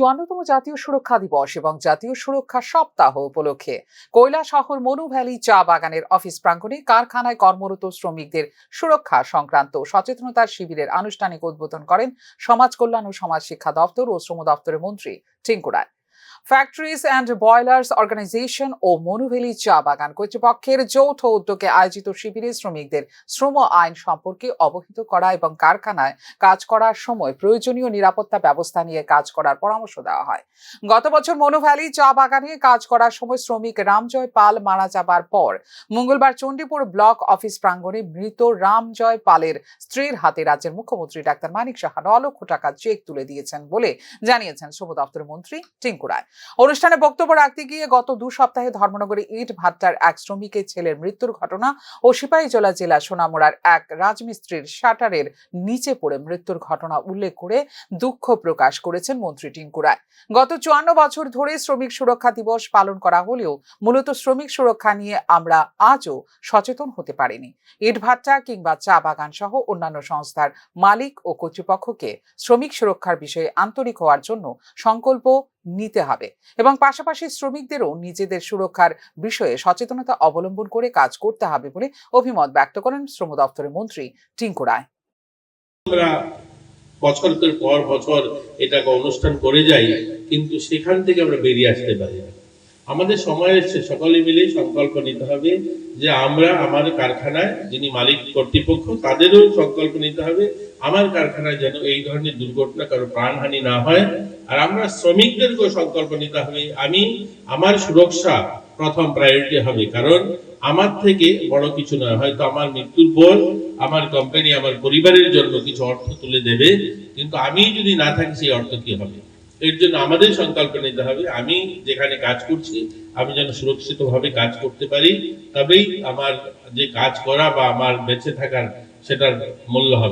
চুয়ান্নতম জাতীয় সুরক্ষা দিবস এবং জাতীয় সুরক্ষা সপ্তাহ উপলক্ষে শহর মনু ভ্যালি চা বাগানের অফিস প্রাঙ্গণে কারখানায় কর্মরত শ্রমিকদের সুরক্ষা সংক্রান্ত সচেতনতার শিবিরের আনুষ্ঠানিক উদ্বোধন করেন সমাজ কল্যাণ ও সমাজ শিক্ষা দপ্তর ও শ্রম দপ্তরের মন্ত্রী Tinku Roy. Factories and boilers organisation ও মনুভেলি চা বাগান কর্তৃপক্ষের যৌথ উদ্যোগে আয়োজিত শিবিরে শ্রমিকদের শ্রম আইন সম্পর্কে অবহিত করা এবং কারখানায় কাজ করার সময় প্রয়োজনীয় নিরাপত্তা ব্যবস্থা নিয়ে কাজ করার পরামর্শ দেওয়া হয়। গত বছর মনুভ্যালি চা বাগানে কাজ করার সময় শ্রমিক রামজয় পাল মারা যাবার পর মঙ্গলবার চণ্ডীপুর ব্লক অফিস প্রাঙ্গণে মৃত রামজয় পালের স্ত্রীর হাতে রাজ্যের মুখ্যমন্ত্রী ডাক্তার মানিক সাহা ন টাকা চেক তুলে দিয়েছেন বলে জানিয়েছেন শ্রম দপ্তরের মন্ত্রী টিঙ্কু রায় অনুষ্ঠানে বক্তব্য রাখতে গিয়ে গত দু সপ্তাহে ধর্মনগরে ইট ভাট্টার এক শ্রমিকের ছেলের মৃত্যুর ঘটনা ও সিপাহীজলা জেলা সোনামুড়ার এক রাজমিস্ত্রির শাটারের নিচে পড়ে মৃত্যুর ঘটনা উল্লেখ করে দুঃখ প্রকাশ করেছেন মন্ত্রী টিঙ্কু রায়। গত চুয়ান্ন বছর ধরে শ্রমিক সুরক্ষা দিবস পালন করা হলেও মূলত শ্রমিক সুরক্ষা নিয়ে আমরা আজও সচেতন হতে পারিনি। ইট ইটভাট্টা কিংবা চা বাগান সহ অন্যান্য সংস্থার মালিক ও কর্তৃপক্ষকে শ্রমিক সুরক্ষার বিষয়ে আন্তরিক হওয়ার জন্য সংকল্প নিতে হবে। এবং পাশাপাশি শ্রমিকদেরও নিজেদের সুরক্ষার বিষয়ে সচেতনতা অবলম্বন করে কাজ করতে হবে বলে অভিমত ব্যক্ত করেন শ্রম দপ্তরের মন্ত্রী টিঙ্কু রায়। আমরা পর বছর এটাকে অনুষ্ঠান করে যাই, কিন্তু সেখান থেকে আমরা বেরিয়ে আসতে পারি না। আমাদের সময় এসছে, সকলে মিলে সংকল্প নিতে হবে যে আমরা, আমার কারখানায় যিনি মালিক কর্তৃপক্ষ, তাদেরও সংকল্প নিতে হবে আমার কারখানায় যেন এই ধরনের দুর্ঘটনা কারও প্রাণহানি না হয়, আর আমরা শ্রমিকদেরকেও সংকল্প নিতে হবে। আমি, আমার সুরক্ষা প্রথম প্রায়োরিটি হবে, কারণ আমার থেকে বড় কিছু নয়। হয়তো আমার মৃত্যুর পর আমার কোম্পানি আমার পরিবারের জন্য কিছু অর্থ তুলে দেবে, কিন্তু আমি যদি না থাকি, সেই অর্থ কি হবে? এর জন্য আমাদের সংকল্প নিতে হবে। আমি যেখানে কাজ করছি, আমি যেন সুরক্ষিতভাবে কাজ করতে পারি। তবেই আমার যে কাজ করা বা আমার বেঁচে থাকার সেটার মূল্য হবে।